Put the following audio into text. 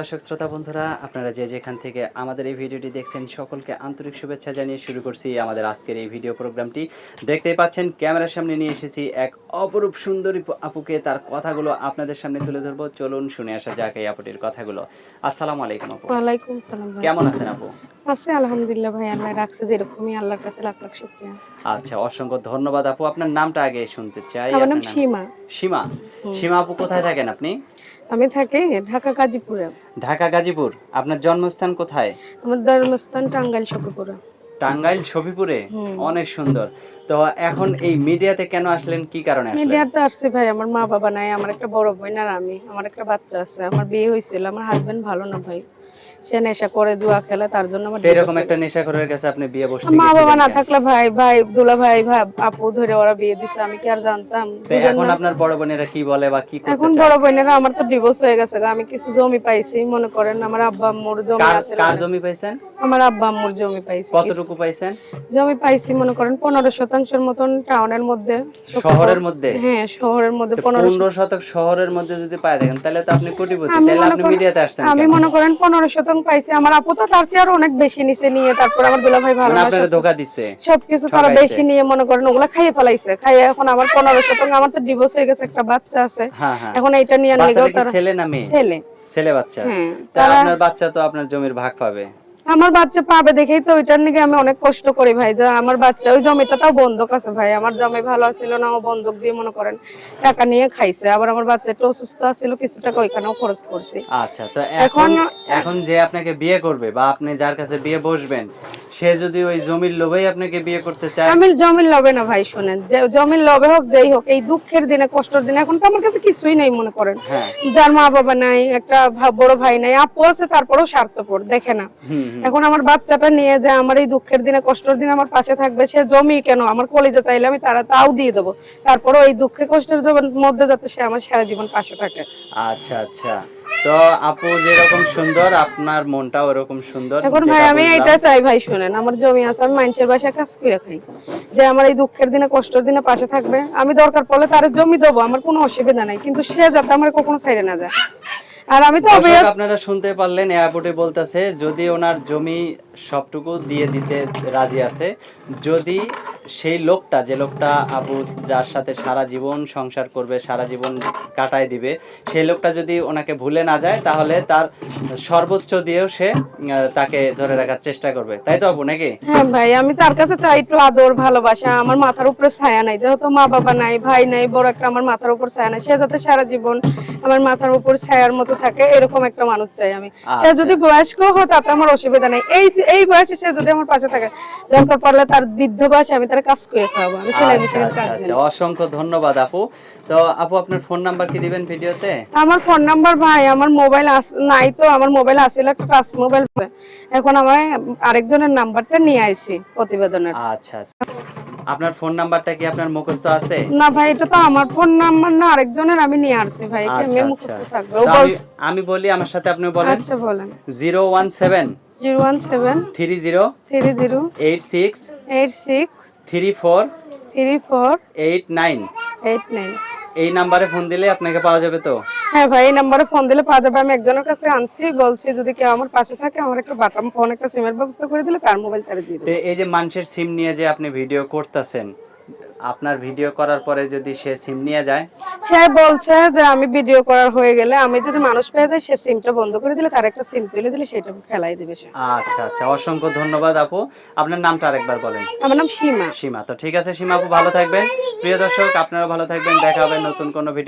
দর্শক শ্রোতা বন্ধুরা আপনারা যে যেখান থেকে আমাদের এই ভিডিওটি দেখছেন সকলকে আন্তরিক শুভেচ্ছা জানিয়ে শুরু করছি আমাদের আজকের এই ভিডিও প্রোগ্রামটি। দেখতেই পাচ্ছেন ক্যামেরার সামনে নিয়ে এসেছি এক অপরূপ সুন্দরী আপুকে তার কথাগুলো আপনাদের সামনে তুলে ধরবো। চলুন শুনে আসা যাক এই আপুটির কথাগুলো। আসসালামু আলাইকুম আপু। ওয়ালাইকুম সালাম কেমন আছেন আপু? আছে আলহামদুলিল্লাহ ভাই আল্লাহ রাখছে যেরকমই আল্লাহর কাছে লাখ লাখ শুকরিয়া। আচ্ছা অসংখ্য ধন্যবাদ আপু। আপনার নামটা আগে শুনতে চাই আমার নাম সীমা। সীমা। সীমা আপু কোথায় থাকেন আপনি? আমি থাকি ঢাকা গাজীপুরে। ঢাকা গাজীপুর। আপনার জন্মস্থান কোথায়? আমার ধর্মস্থান টাঙ্গাইল শকুপুরা টাঙ্গাইল ছবিপুরে অনেক সুন্দর। তো এখন এই মিডিয়াতে কেন আসলেন? কি কারণে আসলেন? মিডিয়াতে আসছে ভাই আমার মা বাবা নাই আমার একটা বড় বোন আর আমি। আমার একটা বাচ্চা আছে আমার বিয়ে হয়েছিল আমার হাজবেন্ড ভালো না ভাই। সে নেশা করে জুয়া খেলে তার জন্য আমার এরকম একটা নেশাখোরের কাছে আপনি বিয়ে বসতে মা বাবা না থাকলে ভাই ভাই দুলা ভাই ভাই আপু ধরে ওরা বিয়ে দিছে আমি কি আর জানতাম? এখন আপনার বড় বোনেরা কি বলে বা কি করতে এখন বড় বোনেরা আমার তো ডিভোর্স হয়ে গেছে। আমি কিছু জমি পাইছি মনে করেন আমার আব্বা আম্মুর জমি আছে কার জমি পাইছেন? আমার আব্বা আম্মুর জমি পাইছি। কতটুকু পাইছেন? জমি পাইছি মনে করেন পনেরো শতাংশের মতন টাউনের মধ্যে। শহরের মধ্যে? হ্যাঁ শহরের মধ্যে পনেরো পনেরো শতক শহরের মধ্যে যদি পাই দেখেন তাহলে তো আপনি কোটিপতি তাহলে আপনি মিডিয়াতে আসছেন আমি মনে করেন পনেরো শতাংশ পাইছি। আমার আপু তো তার চেয়ে আরও অনেক বেশি নিচে নিয়ে তারপর আমার দুলা ভাই ভালো আপনারা ধোকা দিছে। সবকিছু তারা বেশি নিয়ে মনে করেন ওগুলা খাইয়ে ফেলাইছে। খাইয়ে এখন আমার পনেরো শতাংশ আমার তো ডিভোর্স হয়ে গেছে একটা বাচ্চা আছে। হ্যাঁ হ্যাঁ। এখন এটা নিয়ে তারা ছেলে না মেয়ে? ছেলে। ছেলে বাচ্চা। হ্যাঁ, তা আপনার বাচ্চা তো আপনার জমির ভাগ পাবে। আমার বাচ্চা পাবে দেখেই তো ওইটার নিকে আমি অনেক কষ্ট করি ভাই যে আমার বাচ্চা ওই জমিটা তাও বন্ধক আছে ভাই আমার জমি ভালো ছিল না ও বন্ধক দিয়ে মনে করেন টাকা নিয়ে খাইছে আবার আমার বাচ্চা একটু অসুস্থ ছিল কিছু টাকা ওইখানেও খরচ করছি। আচ্ছা তো এখন এখন যে আপনাকে বিয়ে করবে বা আপনি যার কাছে বিয়ে বসবেন সে যদি ওই জমির লোভেই আপনাকে বিয়ে করতে চায়? আমি জমির লবে না ভাই শুনেন যে জমির লবে হোক যেই হোক এই দুঃখের দিনে কষ্টের দিনে এখন তো আমার কাছে কিছুই নেই মনে করেন। হ্যাঁ। যার মা বাবা নাই একটা বড় ভাই নাই আপু আছে তারপরেও স্বার্থপর দেখে না। এখন আমার বাচ্চাটা নিয়ে যে আমার এই দুঃখের দিনে কষ্টের দিনে আমার পাশে থাকবে সে জমি কেন? আমার কলেজে চাইলে আমি তারা তাও দিয়ে দেবো। তারপরে এই দুঃখে কষ্টের মধ্যে যাতে সে আমার সারা জীবন পাশে থাকে। আচ্ছা আচ্ছা। তো আপু যেরকম সুন্দর আপনার মনটাও ওরকম সুন্দর। এখন ভাই আমি। এটা চাই ভাই শুনেন আমার জমি আছে আমি মানুষের বাসায় কাজ করে খাই। যে আমার এই দুঃখের দিনে কষ্টের দিনে পাশে থাকবে। আমি দরকার পড়লে তার জমি দেবো আমার কোনো অসুবিধা নাই। কিন্তু সে যাতে আমার কখনো ছাইড়ে না যায়। আর আমি তো আপনারা শুনতে পারলেন এয়ারপোর্টে বলতেছে যদি ওনার জমি সবটুকু দিয়ে দিতে রাজি আছে যদি সেই লোকটা যে লোকটা আপু যার সাথে সারা জীবন সংসার করবে সারা জীবন কাটায় দিবে সেই লোকটা যদি ওনাকে ভুলে না যায় তাহলে তার সর্বোচ্চ দিয়েও সে তাকে ধরে রাখার চেষ্টা করবে। তাই তো আপু নাকি? হ্যাঁ ভাই আমি তার কাছে চাই একটু আদর ভালোবাসা। আমার মাথার উপরে ছায়া নাই। যেহেতু মা বাবা নাই ভাই নাই বড় একটা আমার মাথার উপর ছায়া নাই। সে যাতে সারা জীবন আমার মাথার উপর ছায়ার মতো থাকে এরকম একটা মানুষ চাই আমি। সে আচ্ছা। যদি বয়স্ক হয় তাতে আমার অসুবিধা নেই। এই এই বয়সে সে যদি আমার পাশে থাকে দরকার পড়লে তার বৃদ্ধ বয়সে আমি তার কাজ করে খাওয়াবো। আমি সেলাই আচ্ছা মেশিনের আচ্ছা কাজ অসংখ্য ধন্যবাদ আপু। তো আপু আপনার ফোন নাম্বার কি দিবেন ভিডিওতে? আমার ফোন নাম্বার ভাই আমার মোবাইল নাই তো। আমার মোবাইল আসছিল একটা টাচ মোবাইল এখন আমার আরেকজনের নাম্বারটা নিয়ে আইছি প্রতিবেদনের। আচ্ছা। আপনার ফোন নাম্বারটা কি আপনার মুখস্থ আছে? না ভাই এটা তো আমার ফোন নাম্বার না আরেকজনের আমি নিয়ে আসছি ভাই আচ্ছা, কেমনে আচ্ছা। মুখস্থ থাকবে। আমি- আমি বলি আমার সাথে আপনি বলেন। আচ্ছা বলেন। Zero one seven zero one seven three zero three zero eight six eight six three four three four eight nine eight nine. এই নাম্বারে ফোন দিলে আপনাকে পাওয়া যাবে তো। হ্যাঁ ভাই এই নাম্বারে ফোন দিলে পাওয়া যাবে। আমি একজনের কাছ আনছি বলছি যদি কেউ আমার পাশে থাকে আমার একটা বাটাম ফোন একটা সিমের ব্যবস্থা করে দিলে তার মোবাইল তারা দিয়ে দেবে। এই যে মানুষের সিম নিয়ে যে আপনি ভিডিও করতেছেন আপনার ভিডিও করার পরে যদি সে সিম নিয়ে যায়? সে বলছে যে আমি ভিডিও করার হয়ে গেলে আমি যদি মানুষ পেয়ে যাই সে সিমটা বন্ধ করে দিলে তার একটা সিম তুলে দিলে সেটা খেলাই দিবে সে। আচ্ছা আচ্ছা অসংখ্য ধন্যবাদ আপু। আপনার নামটা আরেকবার বলেন। আমার নাম সীমা। সীমা তো ঠিক আছে সীমা আপু ভালো থাকবেন। প্রিয় দর্শক আপনারা ভালো থাকবেন। দেখা হবে নতুন কোনো ভিডিও